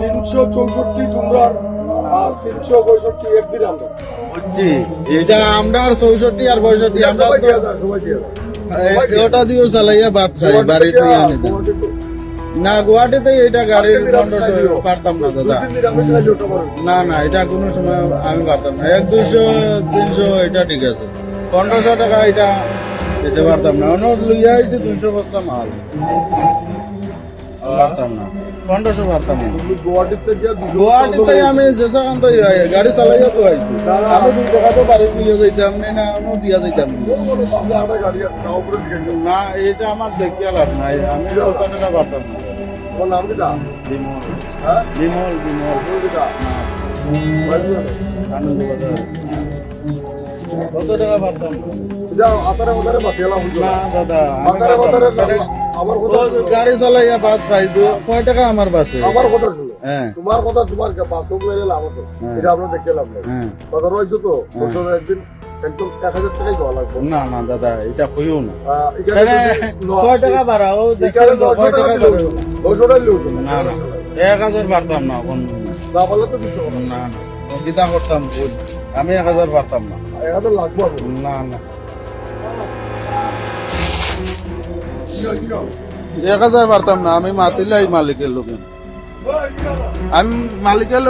তিনশো চৌষট্টি তোমরা আর তিনশো পঁয়ষট্টি একদিন আমরা। বুঝছি এটা আমরা আর চৌষট্টি আর পঁয়ষট্টি আমরা ওটা দিয়েও চালাইয়া ভাত খাই বাড়িতে না গুয়াহাটিতে এটা গাড়ির পনেরোশো পারতাম না দাদা। না না এটা কোনো সময় আমি পারতাম না। এক দুইশো তিনশো এটা ঠিক আছে। পনেরোশো টাকা এটা দিতে পারতাম না। অন্য লইয়া আইছি দুইশো বস্তা মাল। পারতাম না। পনেরোশো পারতাম না। গুয়াহাটিতে আমি যেসাকান্ত গাড়ি চালাইয়া তো আইছি। আমি দুই টাকা তো বাড়ি দিয়ে যাইতাম না না আমি দিয়া যাইতাম। না। এটা আমার দেখিয়া লাভ নাই। আমি কত টাকা পারতাম না। নাম বিমল। হ্যাঁ? বিমল বিমল। নাম কি তা? বাড়ি দিয়ে দাও। আনন্দ বাজার। কত টাকা পারতাম এটা আতারে মাতারে বাতিলা না না। দাদা আতারে পারতাম আমার কথা গাড়ি চালাইয়া ভাত খাই তো কয় টাকা আমার বাসে? আমার কথা শুনো। তোমার কথা তোমার বাস্তব মেরে লাভ হতো। এটা আমরা দেখতে লাভ নাই। কথা রয়েছে তো? বছরে একদিন একদম এক হাজার টাকাই দেওয়া লাগবে। না না দাদা এটা কইও না। ন- কয় টাকা বাড়াও টাকা টাকা এক হাজার পারতাম না না তো না। না গীতা করতাম আমি এক হাজার পারতাম না। হাজার লাগবে না না। এক হাজার পারতাম না আমি মাতিলাই মালিকের লোকে। আমি মালিকের লোক